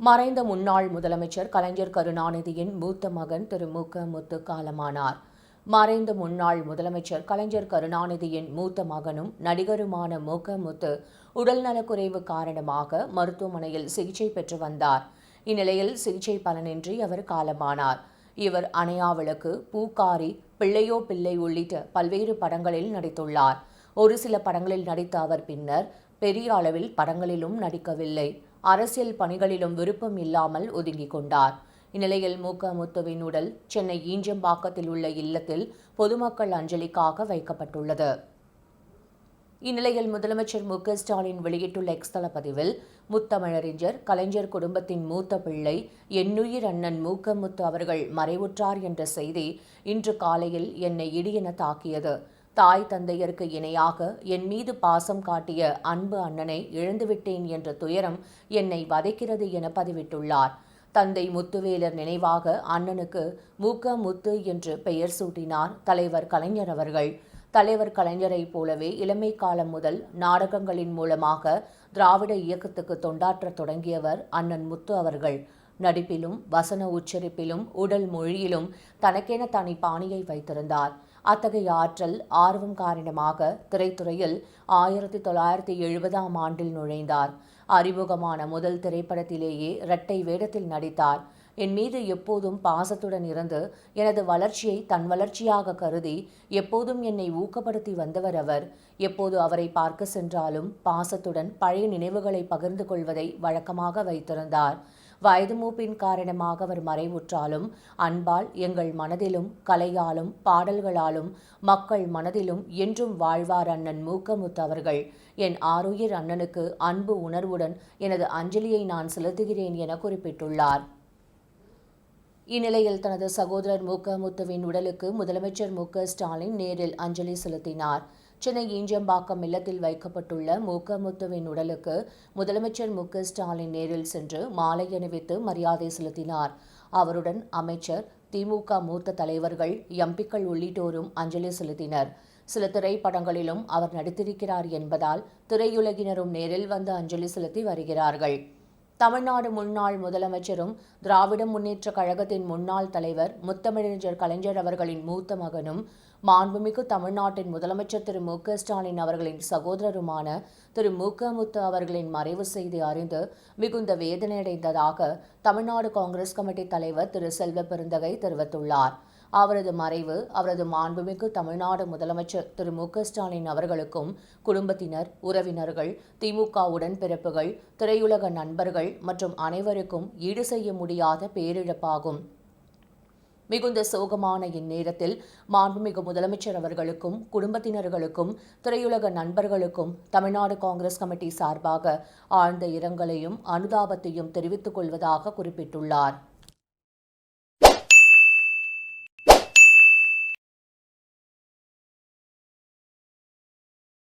மறைந்த முன்னாள் முதலமைச்சர் கலைஞர் கருணாநிதியின் மூத்த மகன் திரு மு க முத்து காலமானார் மறைந்த முன்னாள் முதலமைச்சர் கலைஞர் கருணாநிதியின் மூத்த மகனும் நடிகருமான மு க முத்து உடல்நலக்குறைவு காரணமாக மருத்துவமனையில் சிகிச்சை பெற்று வந்தார். இந்நிலையில் சிகிச்சை பலனின்றி அவர் காலமானார். இவர் அணையாவளுக்கு பூக்காரி பிள்ளையோ பிள்ளை உள்ளிட்ட பல்வேறு படங்களில் நடித்துள்ளார். ஒரு சில படங்களில் நடித்த அவர் பின்னர் பெரிய அளவில் படங்களிலும் நடிக்கவில்லை. அரசியல் பணிகளிலும் விருப்பம் இல்லாமல் ஒதுங்கிக் கொண்டார். இந்நிலையில் மு. க. முத்துவின் உடல் சென்னை ஈஞ்சம்பாக்கத்தில் உள்ள இல்லத்தில் பொதுமக்கள் அஞ்சலிக்காக வைக்கப்பட்டுள்ளது. இந்நிலையில் முதலமைச்சர் மு. க. ஸ்டாலின் வெளியிட்டுள்ள எக்ஸ்தல பதிவில் முத்தமிழறிஞர் கலைஞர் குடும்பத்தின் மூத்த பிள்ளை என்னுயிர் அண்ணன் மு. க. முத்து அவர்கள் மறைவுற்றார் என்ற செய்தி இன்று காலையில் என்னை இடியென தாக்கியது. தாய் தந்தையருக்கு இணையாக என் மீது பாசம் காட்டிய அன்பு அண்ணனை இழந்துவிட்டேன் என்ற துயரம் என்னை வதைக்கிறது என பதிவிட்டுள்ளார். தந்தை முத்துவேலர் நினைவாக அண்ணனுக்கு மூக்க முத்து என்று பெயர் சூட்டினார் தலைவர் கலைஞர் அவர்கள். தலைவர் கலைஞரைப் போலவே இளமை காலம் முதல் நாடகங்களின் மூலமாக திராவிட இயக்கத்துக்கு தொண்டாற்ற தொடங்கியவர் அண்ணன் முத்து அவர்கள். நடிப்பிலும் வசன உச்சரிப்பிலும் உடல் மொழியிலும் தனக்கென தனி பாணியை வைத்திருந்தார். அத்தகைய ஆற்றல் ஆர்வம் காரணமாக திரைத்துறையில் ஆயிரத்தி தொள்ளாயிரத்தி எழுபதாம் ஆண்டில் நுழைந்தார். அறிமுகமான முதல் திரைப்படத்திலேயே இரட்டை வேடத்தில் நடித்தார். என் மீது எப்போதும் பாசத்துடன் இருந்து எனது வளர்ச்சியை தன் வளர்ச்சியாக கருதி எப்போதும் என்னை ஊக்கப்படுத்தி வந்தவர் அவர். எப்போது அவரை பார்க்க சென்றாலும் பாசத்துடன் பழைய நினைவுகளை பகிர்ந்து கொள்வதை வழக்கமாக வைத்திருந்தார். வயது மூப்பின் காரணமாக அவர் மறைவுற்றாலும் அன்பால் எங்கள் மனதிலும் கலையாலும் பாடல்களாலும் மக்கள் மனதிலும் என்றும் வாழ்வார் அண்ணன் மூக்கமுத்து அவர்கள். என் ஆருயிர் அண்ணனுக்கு அன்பு உணர்வுடன் எனது அஞ்சலியை நான் செலுத்துகிறேன் என குறிப்பிட்டுள்ளார். இந்நிலையில் தனது சகோதரர் மு முத்துவின் உடலுக்கு முதலமைச்சர் மு ஸ்டாலின் நேரில் அஞ்சலி செலுத்தினார். சென்னை ஈஞ்சம்பாக்கம் இல்லத்தில் வைக்கப்பட்டுள்ள மு முத்துவின் உடலுக்கு முதலமைச்சர் மு ஸ்டாலின் நேரில் சென்று மாலை அணிவித்து மரியாதை செலுத்தினார். அவருடன் அமைச்சர் திமுக மூத்த தலைவர்கள் எம்பிக்கள் உள்ளிட்டோரும் அஞ்சலி செலுத்தினர். சில திரைப்படங்களிலும் அவர் நடித்திருக்கிறார் என்பதால் திரையுலகினரும் நேரில் வந்து அஞ்சலி செலுத்தி வருகிறார்கள். தமிழ்நாடு முன்னாள் முதலமைச்சரும் திராவிட முன்னேற்ற கழகத்தின் முன்னாள் தலைவர் முத்தமிழறிஞர் கலைஞர் அவர்களின் மூத்த மகனும் மாண்புமிகு தமிழ்நாட்டின் முதலமைச்சர் திரு மு க ஸ்டாலின் அவர்களின் சகோதரருமான திரு மு க முத்து அவர்களின் மறைவு செய்தி அறிந்து மிகுந்த வேதனையடைந்ததாக தமிழ்நாடு காங்கிரஸ் கமிட்டி தலைவர் திரு செல்வ பெருந்தகை தெரிவித்துள்ளார். அவரது மறைவு அவரது மாண்புமிகு தமிழ்நாடு முதலமைச்சர் திரு மு ஸ்டாலின் அவர்களுக்கும் குடும்பத்தினர் உறவினர்கள் திமுக உடன்பிறப்புகள் திரையுலக நண்பர்கள் மற்றும் அனைவருக்கும் ஈடு செய்ய முடியாத பேரிழப்பாகும். மிகுந்த சோகமான இந்நேரத்தில் மாண்புமிகு முதலமைச்சர் அவர்களுக்கும் குடும்பத்தினர்களுக்கும் திரையுலக நண்பர்களுக்கும் தமிழ்நாடு காங்கிரஸ் கமிட்டி சார்பாக ஆழ்ந்த இரங்கலையும் அனுதாபத்தையும் தெரிவித்துக் கொள்வதாக குறிப்பிட்டுள்ளார்.